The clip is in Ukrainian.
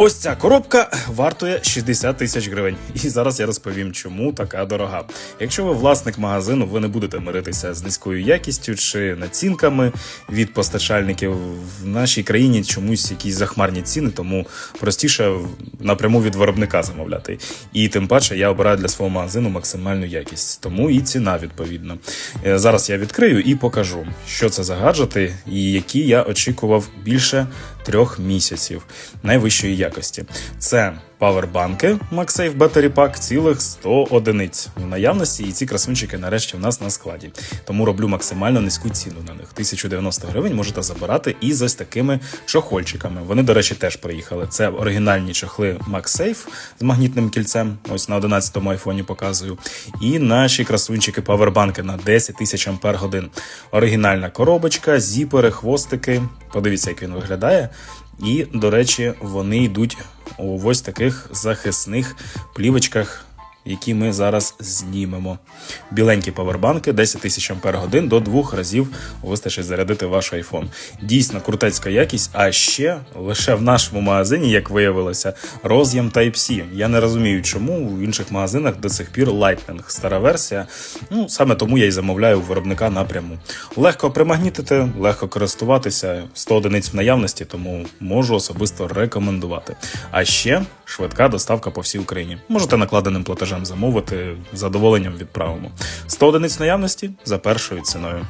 Ось ця коробка вартує 60 тисяч гривень. І зараз я розповім, чому така дорога. Якщо ви власник магазину, ви не будете миритися з низькою якістю чи націнками від постачальників в нашій країні чомусь якісь захмарні ціни, тому простіше напряму від виробника замовляти. І тим паче я обираю для свого магазину максимальну якість, тому і ціна відповідна. Е, Зараз я відкрию і покажу, що це за гаджети і які я очікував більше трьох місяців найвищої якості. Це павербанки MagSafe Battery Pack цілих 100 одиниць в наявності, і ці красунчики нарешті в нас на складі. Тому роблю максимально низьку ціну на них. 1090 гривень можете забирати і з ось такими чохольчиками. Вони, до речі, теж приїхали. Це оригінальні чохли MagSafe з магнітним кільцем. Ось на 11-му айфоні показую. І наші красунчики павербанки на 10 тисяч ампер годин. Оригінальна коробочка, зіпери, хвостики. Подивіться, як він виглядає. І, до речі, вони йдуть у ось таких захисних плівочках, які ми зараз знімемо. Біленькі павербанки, 10 тисяч ампер годин до двох разів вистачить зарядити ваш iPhone. Дійсно крутецька якість, а ще лише в нашому магазині, як виявилося, роз'єм Type-C. Я не розумію, чому в інших магазинах до сих пір Lightning, стара версія. Ну саме тому я й замовляю у виробника напряму. Легко примагнітити, легко користуватися, 100 одиниць в наявності, тому можу особисто рекомендувати. А ще швидка доставка по всій Україні. Можете накладеним платежем замовити, задоволенням відправимо. 100 одиниць наявності за першою ціною.